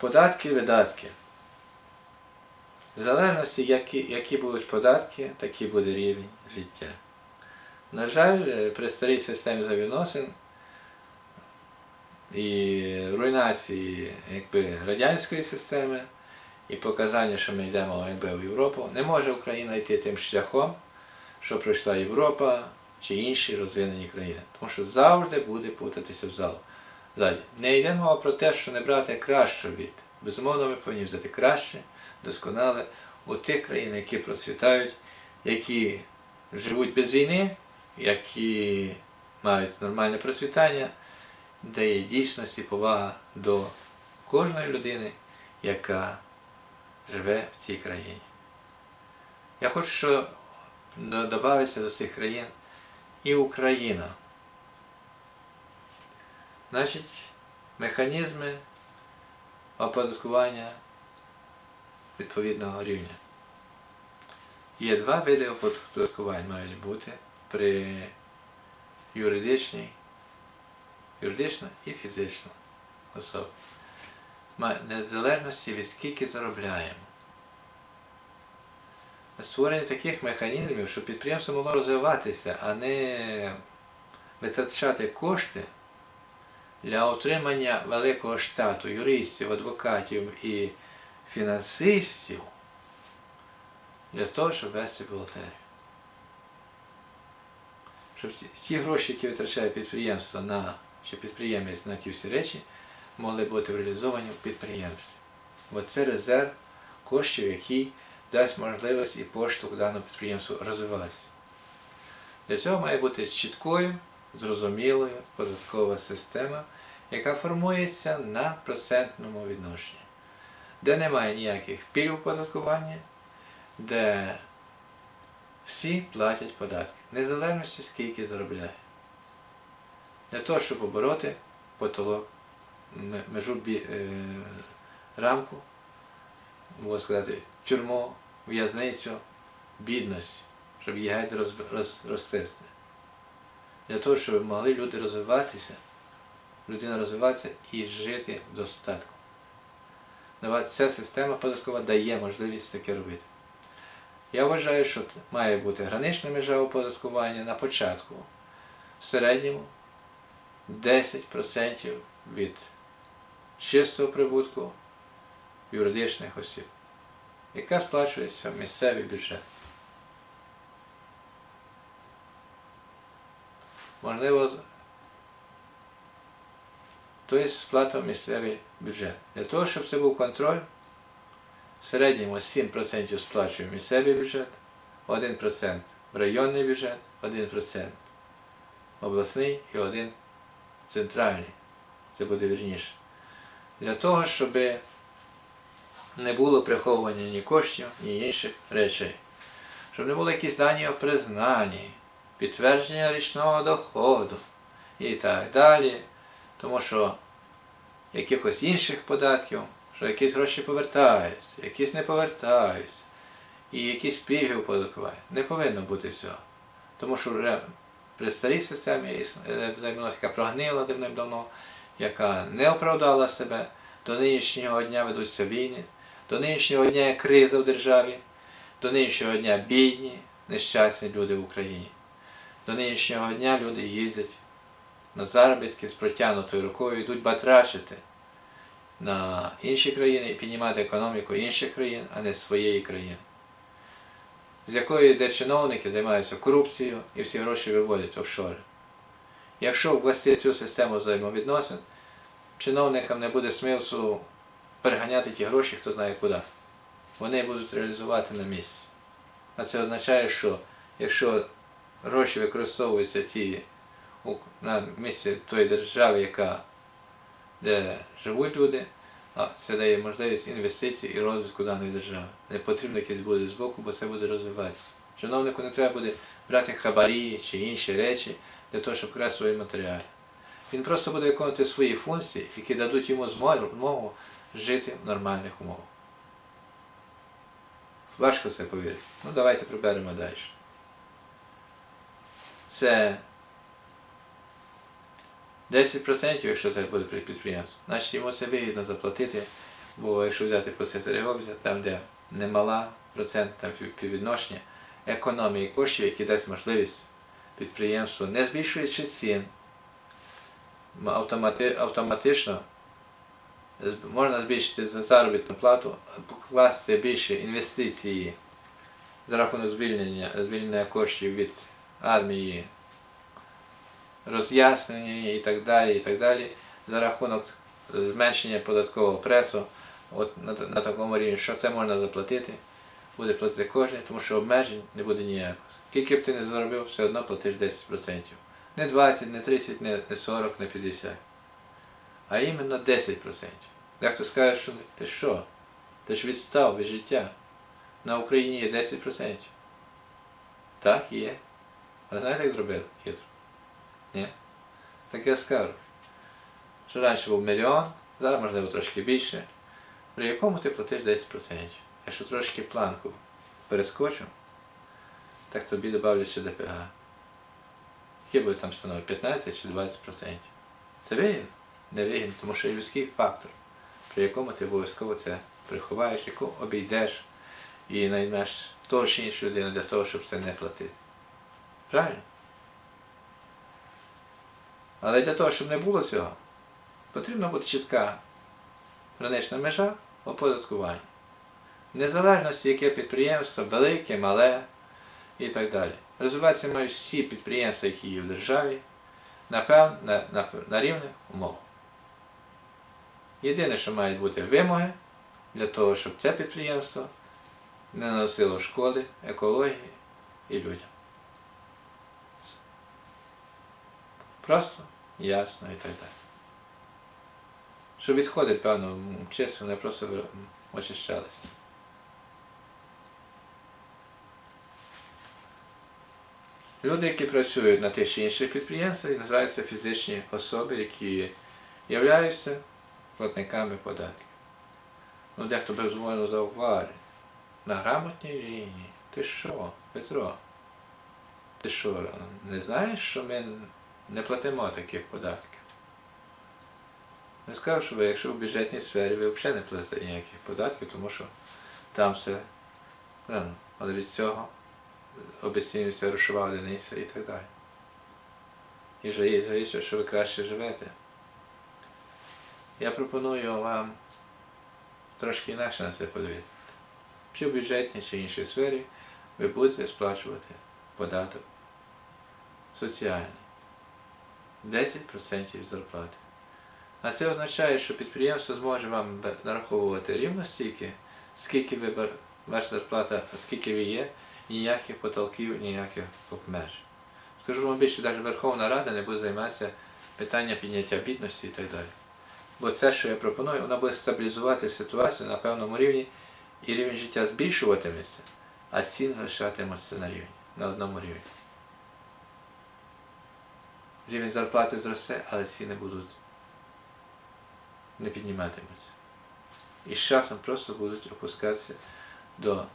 Податки і видатки. В залежності, які, які будуть податки, такий буде рівень життя. На жаль, при старій системі взаємовідносин і руйнації якби, радянської системи, і показання, що ми йдемо якби, в Європу, не може Україна йти тим шляхом, що пройшла Європа чи інші розвинені країни. Тому що завжди буде путатися в залу. Ззаді. Не йде мова про те, що не брати краще від. Безумовно, ми повинні взяти краще, досконале у тих країн, які процвітають, які живуть без війни, які мають нормальне процвітання, де є дійсності повага до кожної людини, яка живе в цій країні. Я хочу що додатися до цих країн і Україна. Значить, механізми оподаткування відповідного рівня. Є два види оподаткувань мають бути при юридичній, юридична і фізична особа. Ма- Незалежності від скільки заробляємо. Створення таких механізмів, щоб підприємство могло розвиватися, а не витрачати кошти для отримання великого штату юристів, адвокатів і фінансистів для того, щоб вести бухгалтерію. Щоб ці гроші, які витрачає підприємство на чи підприємець на ті всі речі, могли бути реалізовані в підприємстві. Бо це резерв коштів, який дасть можливість і поштовх даному підприємству розвиватися. Для цього має бути чіткою, зрозумілою податкова система, яка формується на процентному відношенні, де немає ніяких пільг оподаткування, де всі платять податки, незалежно скільки заробляє. Для того, щоб обороти потолок, межу бі- е, рамку, можна сказати, тюрму, в'язницю, бідності, щоб її геть роз, роз. Для того, щоб могли люди розвиватися, людина розвиватися і жити в достатку. Ця система податкова дає можливість таке робити. Я вважаю, що має бути гранична межа оподаткування на початку, в середньому 10% від чистого прибутку юридичних осіб, яка сплачується в місцевий бюджет. Можливо, тобто сплата в місцевий бюджет. Для того, щоб це був контроль, в середньому 7% сплачує місцевий бюджет, 1% в районний бюджет, 1% обласний і 1 центральний. Це буде вірніше. Для того, щоб не було приховування ні коштів, ні інших речей. Щоб не було якісь дані о признанні, підтвердження річного доходу і так далі. Тому що якихось інших податків, що якісь гроші повертаються, якісь не повертаються, і якісь пільги оподаткування. Не повинно бути цього. Тому що вже при старій системі яка прогнила давним-давно, яка не оправдала себе, до нинішнього дня ведуться війни, до нинішнього дня є криза в державі, до нинішнього дня бідні, нещасні люди в Україні. До нинішнього дня люди їздять на заробітки з протягнутою рукою, йдуть батрачити на інші країни і піднімати економіку інших країн, а не своєї країни. З якої де чиновники займаються корупцією і всі гроші виводять в офшори. Якщо ввести цю систему взаємовідносин, чиновникам не буде смислу переганяти ті гроші, хто знає куди. Вони будуть реалізувати на місці. А це означає, що якщо гроші використовуються ті на місці тої держави, яка, де живуть люди, а це дає можливість інвестицій і розвитку даної держави. Не потрібно якісь буде збоку, бо це буде розвиватися. Чиновнику не треба буде брати хабарі чи інші речі для того, щоб красти свої матеріали. Він просто буде виконувати свої функції, які дадуть йому змогу жити в нормальних умовах. Важко це повірити. Ну давайте приберемо далі. Це 10%, якщо це буде при підприємстві, значить йому це вигідно заплатити Бо якщо взяти процес Регобіта, там, де немала процент там співвідношення економії коштів, які дасть можливість підприємству, не збільшуючи цін, автомати, автоматично можна збільшити за заробітну плату, покласти більше інвестиції за рахунок звільнення, звільнення коштів від армії, роз'яснення і так далі, і так далі, за рахунок зменшення податкового пресу, от на, на такому рівні, що це можна заплатити, буде платити кожен, тому що обмежень не буде ніякого. Скільки б ти не заробив, все одно платиш 10%. Не 20, не 30, не, не 40, не 50. А іменно 10%. Дехто скаже, що ти що? Ти ж відстав від життя. На Україні є 10%. Так, є. А знаєте, як зробили? Хитро? Ні? Так я скажу. Що раніше був мільйон, зараз можливо трошки більше, при якому ти платиш 10%. Якщо трошки планку перескочив, так тобі додавлять ще ДПГ. Які буде там становить 15 чи 20%. Це вигідно? Не вигідно, тому що є людський фактор, при якому ти обов'язково це приховаєш, яку обійдеш і наймеш того чи іншу людину для того, щоб це не платити. Правильно? Але для того, щоб не було цього, потрібна бути чітка гранична межа оподаткування. Незалежності, яке підприємство, велике, мале і так далі. Розвиватися мають всі підприємства, які є в державі, напевно, на, на, на рівних умовах. Єдине, що мають бути вимоги для того, щоб це підприємство не наносило шкоди екології і людям. Просто, ясно і так далі. Щоб відходи певно чисто не просто очищалися. Люди, які працюють на тих чи інших підприємствах, називаються фізичні особи, які являються платниками податків. Ну, дехто безумовно зауважить. На грамотній лінії. Ти що, Петро? Ти що, не знаєш, що ми не платимо таких податків? Не скажу, що ви, якщо в бюджетній сфері ви взагалі не платите ніяких податків, тому що там все, ну, але від цього обесцінюється грошова одиниця і так далі. І вже здається, що ви краще живете. Я пропоную вам трошки інакше на це подивитися. Чи в бюджетній, чи іншій сфері ви будете сплачувати податок соціальний. 10% зарплати. А це означає, що підприємство зможе вам нараховувати рівно стільки, скільки ви ваша зарплата, скільки ви є, ніяких потолків, ніяких обмежень. Скажу вам більше, навіть Верховна Рада не буде займатися питанням підняття бідності і так далі. Бо це, що я пропоную, вона буде стабілізувати ситуацію на певному рівні, і рівень життя збільшуватиметься, а ціни лишатимуться на рівні, на одному рівні. Рівень зарплати зросте, але ціни будуть не підніматимуться. І з часом просто будуть опускатися до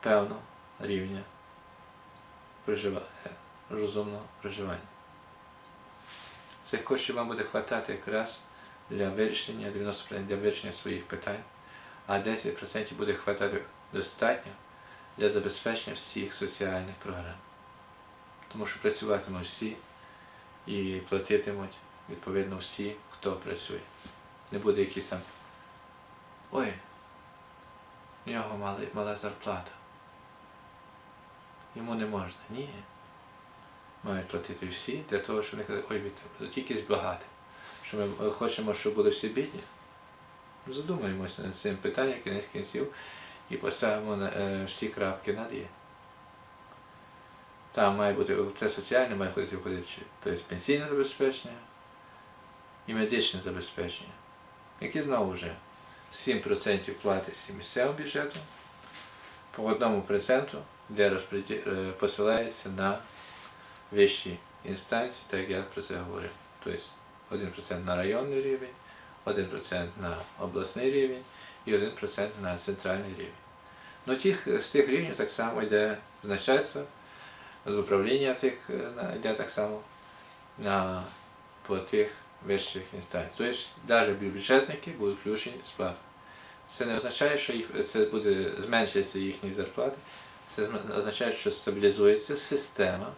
певного рівня е, розумного проживання. Цих коштів вам буде хватати якраз для вирішення 90% для вирішення своїх питань, а 10% буде хватати достатньо для забезпечення всіх соціальних програм. Тому що працюватимуть всі і платитимуть відповідно всі, хто працює. Не буде якийсь там. Ой, в нього мала, мала зарплата. Йому не можна. Ні. Мають платити всі для того, щоб не казати, ой, Віктор, тільки багаті. Що ми хочемо, щоб були всі бідні. Задумаємося над цим питанням кінець кінців і поставимо е, всі крапки над є. Там має бути це соціальне, має ходити входити, тобто пенсійне забезпечення і медичне забезпечення, які знову вже 7% платиться місцевим бюджетом, по одному проценту, де розпреді... е, посилається на вищі інстанції, так як я про це говорив. Тобто 1% на районний рівень, 1% на обласний рівень і 1% на центральний рівень. Ну, тих, з тих рівнів так само йде з начальства, з управління тих е, йде так само на, по тих вищих інстанціях. Тобто навіть бюджетники будуть включені в сплату. Це не означає, що їх, це буде зменшитися їхні зарплати. Це означає, що стабілізується система